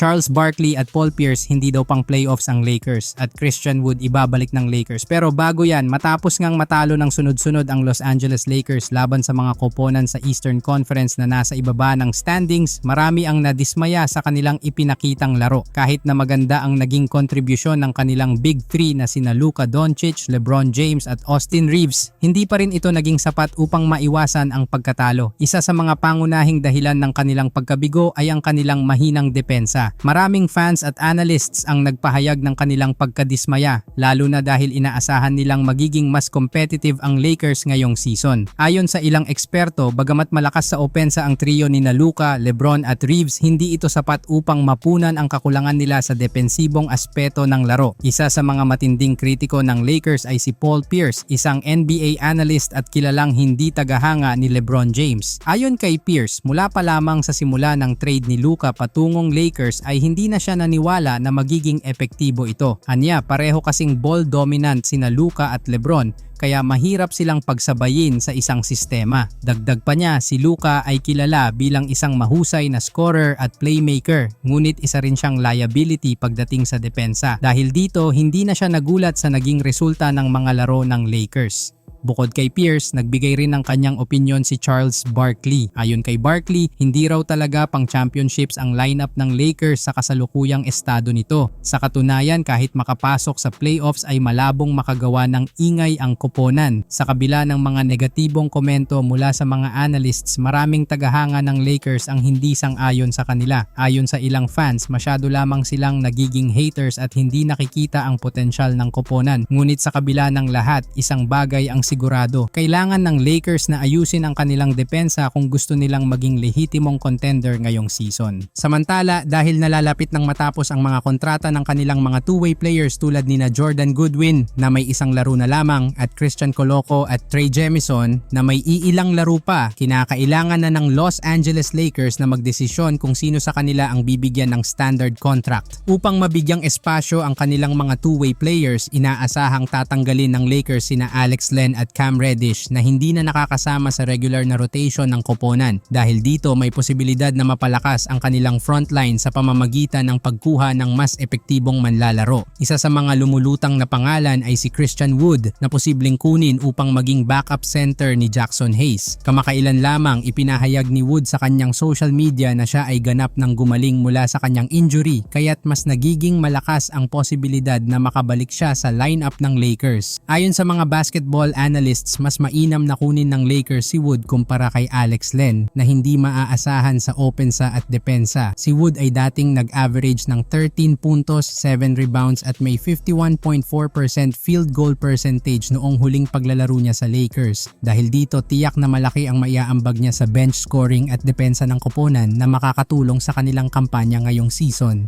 Charles Barkley at Paul Pierce hindi daw pang playoffs ang Lakers at Christian Wood ibabalik ng Lakers. Pero bago yan, matapos ngang matalo ng sunod-sunod ang Los Angeles Lakers laban sa mga koponan sa Eastern Conference na nasa ibaba ng standings, marami ang nadismaya sa kanilang ipinakitang laro. Kahit na maganda ang naging kontribusyon ng kanilang Big Three na sina Luka Doncic, LeBron James at Austin Reeves, hindi pa rin ito naging sapat upang maiwasan ang pagkatalo. Isa sa mga pangunahing dahilan ng kanilang pagkabigo ay ang kanilang mahinang depensa. Maraming fans at analysts ang nagpahayag ng kanilang pagkadismaya, lalo na dahil inaasahan nilang magiging mas competitive ang Lakers ngayong season. Ayon sa ilang eksperto, bagamat malakas sa opensa ang trio ni Luka, LeBron at Reeves, hindi ito sapat upang mapunan ang kakulangan nila sa depensibong aspeto ng laro. Isa sa mga matinding kritiko ng Lakers ay si Paul Pierce, isang NBA analyst at kilalang hindi tagahanga ni LeBron James. Ayon kay Pierce, mula pa lamang sa simula ng trade ni Luka patungong Lakers ay hindi na siya naniwala na magiging epektibo ito. Anya, pareho kasing ball dominant sina Luka at LeBron kaya mahirap silang pagsabayin sa isang sistema. Dagdag pa niya, si Luka ay kilala bilang isang mahusay na scorer at playmaker, ngunit isa rin siyang liability pagdating sa depensa. Dahil dito, hindi na siya nagulat sa naging resulta ng mga laro ng Lakers. Bukod kay Pierce, nagbigay rin ng kanyang opinion si Charles Barkley. Ayon kay Barkley, hindi raw talaga pang championships ang lineup ng Lakers sa kasalukuyang estado nito. Sa katunayan, kahit makapasok sa playoffs ay malabong makagawa ng ingay ang koponan. Sa kabila ng mga negatibong komento mula sa mga analysts, maraming tagahanga ng Lakers ang hindi sang-ayon sa kanila. Ayon sa ilang fans, masyado lamang silang nagiging haters at hindi nakikita ang potensyal ng koponan. Ngunit sa kabila ng lahat, isang bagay ang sigurado. Kailangan ng Lakers na ayusin ang kanilang depensa kung gusto nilang maging lehitimong contender ngayong season. Samantala, dahil nalalapit ng matapos ang mga kontrata ng kanilang mga two-way players tulad ni na Jordan Goodwin na may isang laro na lamang at Christian Coloco at Trey Jemison na may iilang laro pa, kinakailangan na ng Los Angeles Lakers na magdesisyon kung sino sa kanila ang bibigyan ng standard contract. Upang mabigyang espasyo ang kanilang mga two-way players, inaasahang tatanggalin ng Lakers sina Alex Len at Cam Reddish na hindi na nakakasama sa regular na rotation ng koponan. Dahil dito may posibilidad na mapalakas ang kanilang frontline sa pamamagitan ng pagkuha ng mas epektibong manlalaro. Isa sa mga lumulutang na pangalan ay si Christian Wood na posibleng kunin upang maging backup center ni Jackson Hayes. Kamakailan lamang ipinahayag ni Wood sa kanyang social media na siya ay ganap ng gumaling mula sa kanyang injury kaya't mas nagiging malakas ang posibilidad na makabalik siya sa lineup ng Lakers. Ayon sa mga basketball analysts, mas mainam na kunin ng Lakers si Wood kumpara kay Alex Len na hindi maaasahan sa opensa at depensa. Si Wood ay dating nag-average ng 13 puntos, 7 rebounds at may 51.4% field goal percentage noong huling paglalaro niya sa Lakers. Dahil dito, tiyak na malaki ang maiaambag niya sa bench scoring at depensa ng koponan na makakatulong sa kanilang kampanya ngayong season.